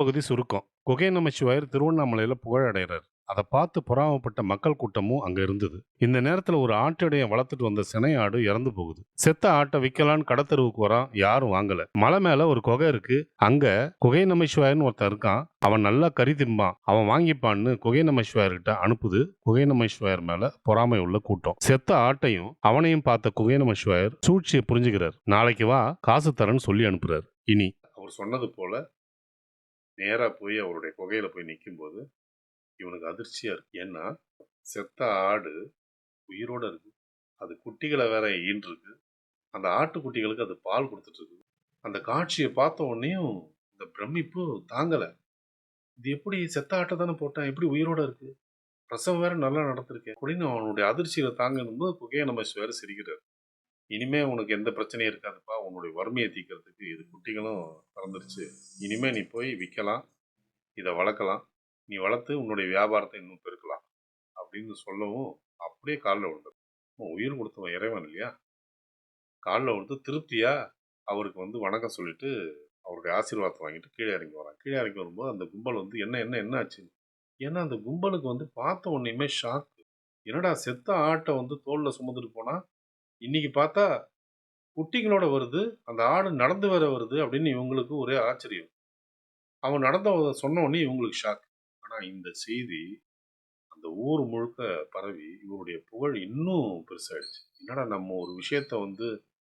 பகுதி சுருக்கம். குகை நமச்சிவாயர் திருவண்ணாமலையில புகழடைகிறார் அதை பார்த்து பொறாமப்பட்ட மக்கள் கூட்டமும் அங்க இருந்தது. இந்த நேரத்துல ஒரு ஆட்டுடைய வளர்த்துட்டு வந்த சினை ஆடு இறந்து போகுது. செத்த ஆட்டை விற்கலான்னு கடத்தருவுக்கு வரான் யாரும் வாங்கல. மலை மேல ஒரு குகை இருக்கு. அங்க குகை நமச்சிவாயர்னு ஒருத்தன் இருக்கான். அவன் நல்லா கறி திம்பான் அவன் வாங்கிப்பான்னு குகை நமச்சிவாயர்கிட்ட அனுப்புது. குகை நமச்சிவாயர் மேல பொறாமை உள்ள கூட்டம். செத்த ஆட்டையும் அவனையும் பார்த்த குகை நமச்சிவாயர் சூழ்ச்சியை புரிஞ்சுக்கிறார். நாளைக்கு வா காசு தரேன்னு சொல்லி அனுப்புறாரு. இனி அவர் சொன்னது போல நேராக போய் அவருடைய குகையில் போய் நிற்கும்போது இவனுக்கு அதிர்ச்சியாக இருக்கு. ஏன்னா செத்த ஆடு உயிரோடு இருக்கு. அது குட்டிகளை வேற ஈன்றிருக்கு. அந்த ஆட்டுக்குட்டிகளுக்கு அது பால் கொடுத்துட்ருக்கு. அந்த காட்சியை பார்த்த உடனேயும் இந்த பிரமிப்பு தாங்கலை. இது எப்படி செத்த ஆட்டை தானே போட்டேன்? எப்படி உயிரோட இருக்கு? பிரசவம் வேற நல்லா நடந்திருக்கேன் அப்படின்னு அவனுடைய அதிர்ச்சியில் தாங்கணும்போது குகையை நம்ம வேறு சிரிக்கிறார். இனிமே உனக்கு எந்த பிரச்சனையும் இருக்காதுப்பா. உன்னுடைய வறுமையை தீக்கிறதுக்கு இது குட்டிகளும் வந்துருச்சு. இனிமேல் நீ போய் விற்கலாம் இதை வளர்க்கலாம். நீ வளர்த்து உன்னுடைய வியாபாரத்தை இன்னும் பெருக்கலாம். அப்படின்னு சொல்லவும் அப்படியே காலில் விழுந்தது. உயிர் கொடுத்தவன் இறைவன் இல்லையா? காலில் விழுந்து திருப்தியாக அவருக்கு வந்து வணக்கம் சொல்லிட்டு அவருடைய ஆசீர்வாதத்தை வாங்கிட்டு கீழே இறங்கி வரான். கீழே இறங்கி வரும்போது அந்த கும்பல் வந்து என்ன என்ன என்ன ஆச்சு ஏன்னா அந்த கும்பலுக்கு வந்து பார்த்த உடனேயுமே ஷாக் என்னடா செத்த ஆட்டை வந்து தோளில் சுமந்துட்டு போனால் இன்றைக்கி பார்த்தா குட்டிகளோட வருது அந்த ஆடு நடந்து வர வருது அப்படின்னு இவங்களுக்கு ஒரே ஆச்சரியம். அவன் நடந்த சொன்ன உடனே இவங்களுக்கு ஷாக் ஆனால் இந்த செய்தி அந்த ஊர் முழுக்க பரவி இவருடைய புகழ் இன்னும் பெருசாயிடுச்சு. என்னடா நம்ம ஒரு விஷயத்த வந்து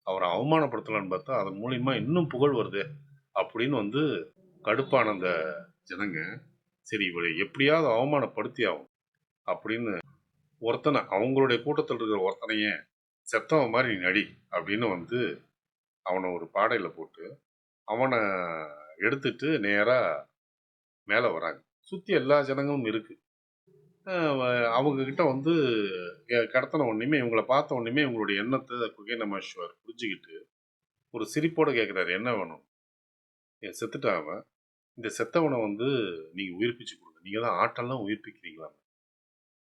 அவரை அவமானப்படுத்தலான்னு பார்த்தா அதன் மூலியமா இன்னும் புகழ் வருதே அப்படின்னு வந்து கடுப்பான அந்த ஜனங்க சரி இவரை எப்படியாவது அவமானப்படுத்தி ஆகும் அப்படின்னு ஒருத்தனை அவங்களுடைய கூட்டத்தில் இருக்கிற ஒருத்தனையே செத்தவன் மாதிரி நடி அப்படின்னு வந்து அவனை ஒரு பாடையில் போட்டு அவனை எடுத்துட்டு நேராக மேலே வராங்க. சுற்றி எல்லா ஜனங்களும் இருக்குது அவங்கக்கிட்ட வந்து கடத்தின ஒன்றுமே இவங்கள பார்த்த ஒன்றுமே இவங்களுடைய எண்ணத்தை குகை நமேஸ்வர் புரிஞ்சுக்கிட்டு ஒரு சிரிப்போடு கேட்குறாரு என்ன வேணும்? என் செத்துட்டாவன் இந்த செத்தவனை வந்து நீங்கள் உயிர்ப்பிச்சு கொடுங்க. நீங்கள் தான் ஆட்டெல்லாம் உயிர்ப்பிக்கிறீங்களா?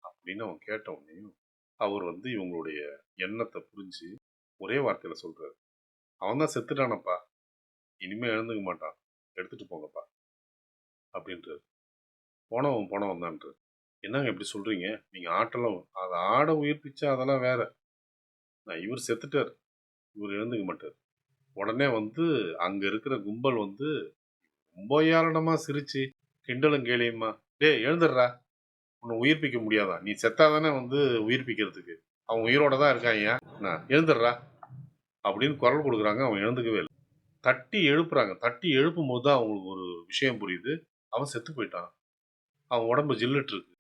அப்படின்னு அவன் கேட்ட உடனேயும் அவர் வந்து இவங்களுடைய எண்ணத்தை புரிஞ்சு ஒரே வார்த்தையில் சொல்கிறாரு அவன் தான் செத்துட்டானப்பா. இனிமேல் எழுந்துக்க மாட்டான். எடுத்துகிட்டு போங்கப்பா. அப்படின்றார். போனவன் போனவன் தான் என்னங்க இப்படி சொல்கிறீங்க நீங்கள் ஆட்டெல்லாம் அதை ஆடை உயிர்ப்பிச்சா அதெல்லாம் வேற. நான் இவர் செத்துட்டார். இவர் எழுந்துக்க மாட்டார். உடனே வந்து அங்கே இருக்கிற கும்பல் வந்து ரொம்ப ஏளனமா சிரிச்சு கிண்டலும் கேளியுமா டேய் எழுந்துடுறா. உன்னை உயிர்ப்பிக்க முடியாதா? நீ செத்தாதானே வந்து உயிர்ப்பிக்கிறதுக்கு. அவன் உயிரோட தான் இருக்காங்க நான் எழுந்துடுறா. அப்படின்னு குரல் கொடுக்குறாங்க அவன் எழுந்துக்கவே இல்லை. தட்டி எழுப்புறாங்க. தட்டி எழுப்பும் போது தான் அவங்களுக்கு ஒரு விஷயம் புரியுது. அவன் செத்து போயிட்டான். அவன் உடம்பு ஜில்லுட்டு இருக்கு.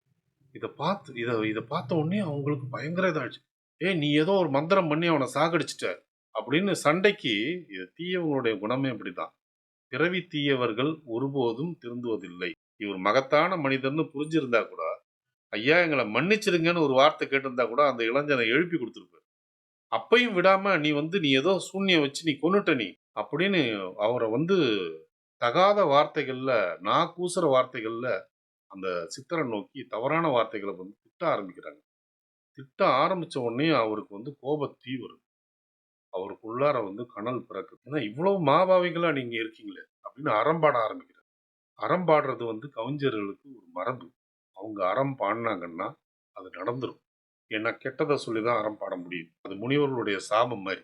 இதை பார்த்து இதை இதை பார்த்த உடனே அவங்களுக்கு பயங்கர இதாகிடுச்சு ஏய் நீ ஏதோ ஒரு மந்திரம் பண்ணி அவனை சாகடிச்சிட்ட. அப்படின்னு சண்டைக்கு இது தீயவங்களுடைய குணமே இப்படிதான் பிறவி தீயவர்கள் ஒருபோதும் திருந்துவதில்லை. இவர் மகத்தான மனிதர்னு புரிஞ்சிருந்தா கூட ஐயா எங்களை மன்னிச்சிருங்கன்னு ஒரு வார்த்தை கேட்டிருந்தா கூட அந்த இளைஞனை எழுப்பி கொடுத்துருப்பாரு. அப்பையும் விடாம நீ வந்து நீ ஏதோ சூன்யம் வச்சு நீ கொன்னுட்ட நீ அப்படின்னு அவரை வந்து தகாத வார்த்தைகள்ல நான் கூசுற வார்த்தைகள்ல அந்த சித்தரை நோக்கி தவறான வார்த்தைகளை வந்து திட்ட ஆரம்பிக்கிறாங்க. திட்ட ஆரம்பிச்ச உடனே அவருக்கு வந்து கோபத்தீ வரும் அவருக்குள்ளார வந்து கனல் பிறக்குது. ஏன்னா இவ்வளவு மாபாவிகளாக நீங்கள் இருக்கீங்களே அப்படின்னு அறம்பாட ஆரம்பிக்கிறார். அறம்பாடுறது வந்து கவிஞர்களுக்கு ஒரு மரபு. அவங்க அறம் பாடினாங்கன்னா அது நடந்துடும் ஏன்னா கெட்டதை சொல்லி தான் அறம் பாட முடியும். அது முனிவர்களுடைய சாபம் மாதிரி.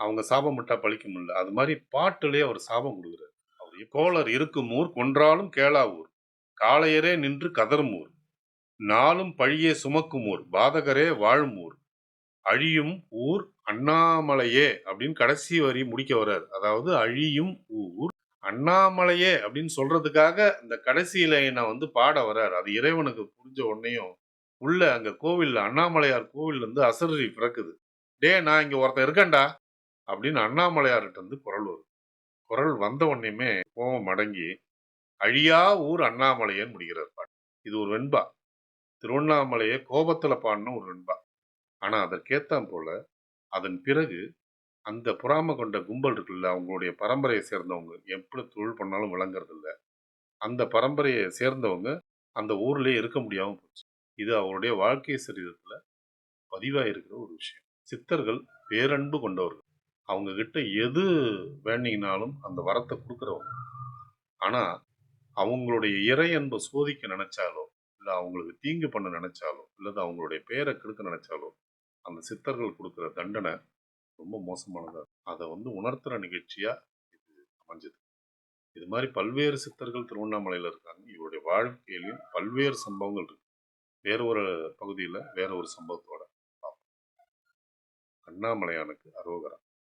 அவங்க சாபம் விட்டால் பழிக்க முடியல. அது மாதிரி பாட்டிலே அவர் சாபம் கொடுக்குறாரு. அவர் கோளர் இருக்கும் ஊர் கொன்றாலும் கேளா ஊர். காளையரே நின்று கதரும் ஊர். நாளும் பழியே சுமக்கும் ஊர். பாதகரே வாழும் ஊர். அழியும் ஊர் அண்ணாமலையே அப்படின்னு கடைசி வரி முடிக்க வர்றார். அதாவது அழியும் ஊர் அண்ணாமலையே அப்படின்னு சொல்றதுக்காக இந்த கடைசி லைனை வந்து பாட வர்றாரு. அது இறைவனுக்கு புரிஞ்ச உடனேயும் உள்ள அங்க கோவில்ல அண்ணாமலையார் கோவில் வந்து அசரறி பிறக்குது. டே நான் இங்க ஒருத்தன் இருக்கேன்டா அப்படின்னு அண்ணாமலையார்கிட்ட வந்து குரல் வரும். குரல் வந்த உடனேயுமே கோபம் அடங்கி அழியா ஊர் அண்ணாமலையன்னு முடிகிறார் பாட்டு இது ஒரு வெண்பா. திருவண்ணாமலையை கோபத்துல பாடின ஒரு வெண்பா. ஆனா அதற்கேத்தான் போல அதன் பிறகு அந்த பொறாம கொண்ட கும்பல் இருக்குல்ல அவங்களுடைய பரம்பரையை சேர்ந்தவங்க. எப்படி தொழில் பண்ணாலும் விளங்குறதில்ல. அந்த பரம்பரையை சேர்ந்தவங்க அந்த ஊர்லயே இருக்க முடியாம போச்சு. இது அவருடைய வாழ்க்கை சரிதத்துல பதிவாயிருக்கிற ஒரு விஷயம். சித்தர்கள் பேரன்பு கொண்டவர்கள். அவங்க கிட்ட எது வேண்டிங்கனாலும் அந்த வரத்தை கொடுக்குறவங்க. ஆனா அவங்களுடைய இறை அன்பை சோதிக்க நினைச்சாலோ இல்லை அவங்களுக்கு தீங்கு பண்ண நினைச்சாலோ இல்லது அவங்களுடைய பேரை கெடுக்க நினைச்சாலோ அந்த சித்தர்கள் கொடுக்குற தண்டனை ரொம்ப மோசமானதாக இருக்கும். அதை வந்து உணர்த்துகிற நிகழ்ச்சியாக இது அமைஞ்சது இது மாதிரி பல்வேறு சித்தர்கள் திருவண்ணாமலையில் இருக்காங்க இவருடைய வாழ்க்கையிலையும் பல்வேறு சம்பவங்கள் இருக்கு வேற ஒரு பகுதியில் வேற ஒரு சம்பவத்தோட பார்ப்போம். அண்ணாமலையானுக்கு அரோகரா